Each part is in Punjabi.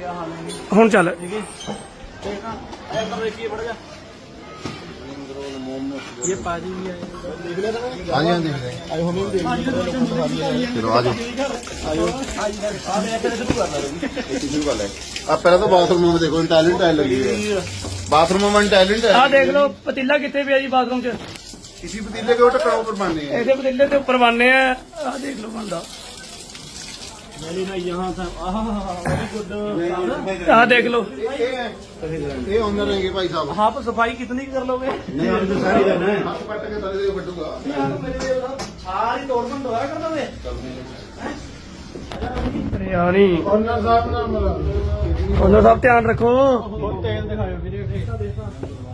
ਕਿਆ ਹਾਲ ਹੈ ਜੀ ਹੁਣ ਚੱਲ। ਠੀਕ ਹੈ? ਠੀਕ ਆ ਇੱਧਰ ਦੇਖੀਏ ਫੜ ਜਾ। ਇਹ ਪਾਜੀ ਵੀ ਆਏ। ਦੇਖ। ਲਿਆ ਤਾਂ ਹਾਂਜੀ ਹਾਂਜੀ ਆਏ ਹੋਣੀ ਦੇਖ ਲਿਆ ਚਲੋ ਆਜੋ ਆਜੋ ਆ ਮੈਂ ਕਿਹੜੇ ਸ਼ੁਰੂ ਕਰਨਾ ਰਹੀ ਸ਼ੁਰੂ ਕਰ ਲੈ ਆ ਪਹਿਲਾਂ ਤਾਂ ਬਾਥਰੂਮ ਨੂੰ ਦੇਖੋ ਟੈਲੈਂਟ ਟਾਇਲ ਲੱਗੀ ਹੈ। ਬਾਥਰੂਮ ਨੂੰ ਟੈਲੈਂਟ ਹੈ। ਆ ਦੇਖ ਲਓ ਪਤੀਲਾ ਕਿੱਥੇ ਪਿਆ ਜੀ ਬਾਥਰੂਮ 'ਚ? ਕਿਸੇ ਪਤੀਲੇ ਦੇ ਉੱਪਰ ਟੱਕਣਾ ਉੱਪਰ ਬਣਨੇ ਆ। ਇਹਦੇ ਪਤੀਲੇ ਦੇ ਉੱਪਰ ਬਣਨੇ ਆ। ਆ ਦੇਖ ਲਓ ਬੰਦਾ। ਵੈਰੀ ਨਾਈਸ ਯਹਾਂ ਸਰ ਆਹਾ ਵੈਰੀ ਗੁੱਡ ਆਹ ਦੇਖ ਲਓ। ਇਹ ਆਉਂਦੇ ਰਹਿਣਗੇ ਭਾਈ ਸਾਹਿਬ। ਆਪ ਸਫ਼ਾਈ ਕਿਤਨੀ ਕਰ ਲੋਗੇ ਨਹੀਂ ਅੱਜ ਸਾਰੀ ਦਾ ਨਾ ਹੱਥ ਪੱਟ ਕੇ ਤਲੇ ਦੇ ਵੱਡੂਗਾ ਸਾਰੀ ਤੋੜਨ ਦੋਇਆ ਕਰ ਦੋਗੇ? ਰਿਆਣੀ ਓਨਰ ਸਾਹਿਬ ਨਾਲ ਮਿਲਾ ਓਨਰ ਸਾਹਿਬ ਧਿਆਨ ਰੱਖੋ। ਤੇਲ ਦਿਖਾਓ ਵੀਰੇ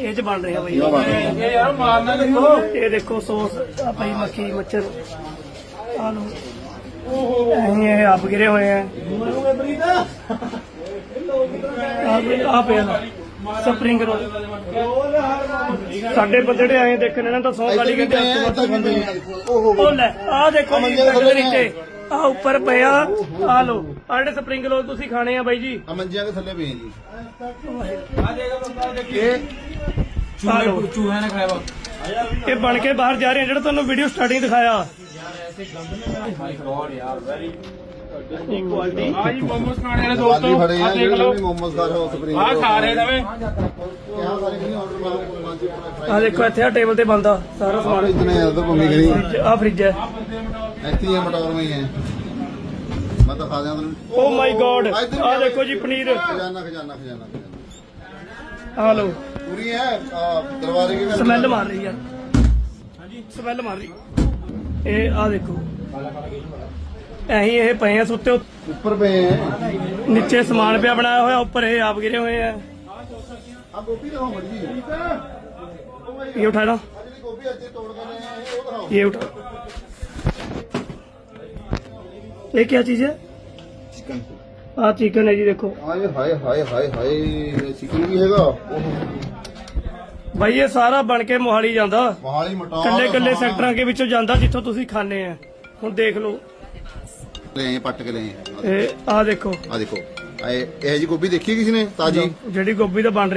ਇਹ ਚ ਬਣ ਰਿਹਾ ਬਈ। ਇਹ ਯਾਰ ਮਾਰਨਾ ਦੇਖੋ ਇਹ ਦੇਖੋ ਸੌਸ ਆ ਮੱਖੀ ਮੱਛਰ ਆਲੂ। ਓਹੋ। ਇਹ ਆਪ ਗਿਰੇ ਹੋਏ ਆ। ਆ ਪਿਆ ਨਾ। Spring roll. ਸਾਡੇ ਬੰਦੇ ਆਏ ਦੇਖਣ ਨਾ ਤਾਂ 100 ਗਾਲੀ ਕਹਿੰਦੇ ਅੱਜ ਤੋਂ ਵੱਧ ਓਹੋ। ਲੈ ਆ ਦੇਖੋ ਮੰਜੇ ਨੀਚੇ ਆ। ਉੱਪਰ ਪਿਆ ਆ ਲੋ ਆ ਸਪਰਿੰਗ ਰੋਲ ਤੁਸੀਂ ਖਾਣੇ ਆ ਬਾਈ ਜੀ। ਮੰਜਿਆਂ ਦੇ ਥੱਲੇ ਪਏ ਜੀ। ਆ ਦੇਖ ਬੰਦਾ ਦੇਖੀ। ਚੂਹੇ ਚੂਹਿਆਂ ਨੇ ਖਾਇਆ ਵਾ ਇਹ ਬਣ ਕੇ ਬਾਹਰ ਜਾ ਰਹੇ ਆ ਜਿਹੜਾ ਤੁਹਾਨੂੰ ਵੀਡੀਓ ਸਟਾਰਟਿੰਗ ਦਿਖਾਇਆ। ਕੁਆਲਿਟੀ ਆ ਜੀ ਮੋਮੋਸ ਖਾਣੇ ਵਾਲੇ ਦੋਸਤੋ ਆ ਦੇਖ ਲਓ। ਮੋਮੋਸ ਦਾ ਹਾਊਸ ਸਪਰਿੰਗ ਆ। ਖਾ ਰਹੇ ਨਵੇਂ। ਆ ਦੇਖੋ ਇੱਥੇ ਆ ਟੇਬਲ ਤੇ ਬੰਦਾ ਸਾਰਾ ਸਮਾਨ। ਇਤਨੇ ਉਧਰ ਪੰਮੀ ਕਰੀ ਆ ਫ੍ਰਿਜ ਹੈ। ਇੱਥੇ ਹੀ ਮਟੌਰ ਮੈਂ ਹੈ ਮੈਂ ਤਾਂ ਖਾ ਜਾਂਦਾ ਓ ਮਾਈ ਗॉड ਆ ਦੇਖੋ ਜੀ ਪਨੀਰ। ਖਜ਼ਾਨਾ ਖਜ਼ਾਨਾ ਖਜ਼ਾਨਾ ਆ ਲਓ। ਪੂਰੀ ਹੈ ਆ, ਦਰਬਾਰੇ ਕੀ ਸਮੈਲ ਮਾਰ ਰਹੀ ਆ ਹਾਂਜੀ ਸਮੈਲ ਮਾਰ ਰਹੀ ਇਹ ਆ ਦੇਖੋ ਐਹੀ ਇਹ ਪਏ ਆ ਸੁੱਤੇ ਉੱਤੇ। ਉੱਪਰ ਪਏ ਹੈ ਨੀਚੇ ਸਮਾਨ ਪਿਆ ਬਣਾਇਆ ਹੋਇਆ ਉੱਪਰ ਇਹ ਆਪ ਗਿਰੇ ਹੋਏ ਆ ਆ ਗੋਭੀ ਦਿਖਾਓ ਮੜੀ ਜੀ ਇਹ ਉਠਾ ਲਾ ਜਿਹੜੀ ਗੋਭੀ ਅੱਜ ਤੋੜ ਕੇ ਰਹੇ ਆ ਉਹ ਦਿਖਾਓ ये उठा ये क्या चीज है ਚਿਕਨ ਆ ਚਿਕਨ ਹੈ ਜੀ ਦੇਖੋ। ਆਏ ਹਾਏ ਹਾਏ ਹਾਏ ਹਾਏ ਚਿਕਨ ਵੀ ਹੈਗਾ। ਭਾਈ ਇਹ ਸਾਰਾ ਬਣ ਕੇ ਮੋਹਾਲੀ ਜਾਂਦਾ। ਮੋਹਾਲੀ ਮਟਾ ਕੱਲੇ ਕੱਲੇ ਸੈਕਟਰਾਂ ਦੇ ਵਿੱਚੋਂ ਜਾਂਦਾ ਜਿੱਥੋਂ ਤੁਸੀਂ ਖਾਣੇ ਆ। ਹੁਣ ਦੇਖ ਲਓ। ਲੈ ਪੱਟ ਕੇ ਲੈ। ਇਹ ਆ ਦੇਖੋ। ਆ ਦੇਖੋ। ਇਹ ਇਹ ਜੀ ਗੋਭੀ ਦੇਖੀ ਕਿਸੇ ਨੇ ਤਾਜੀ? ਜਿਹੜੀ ਗੋਭੀ ਦਾ ਬਣ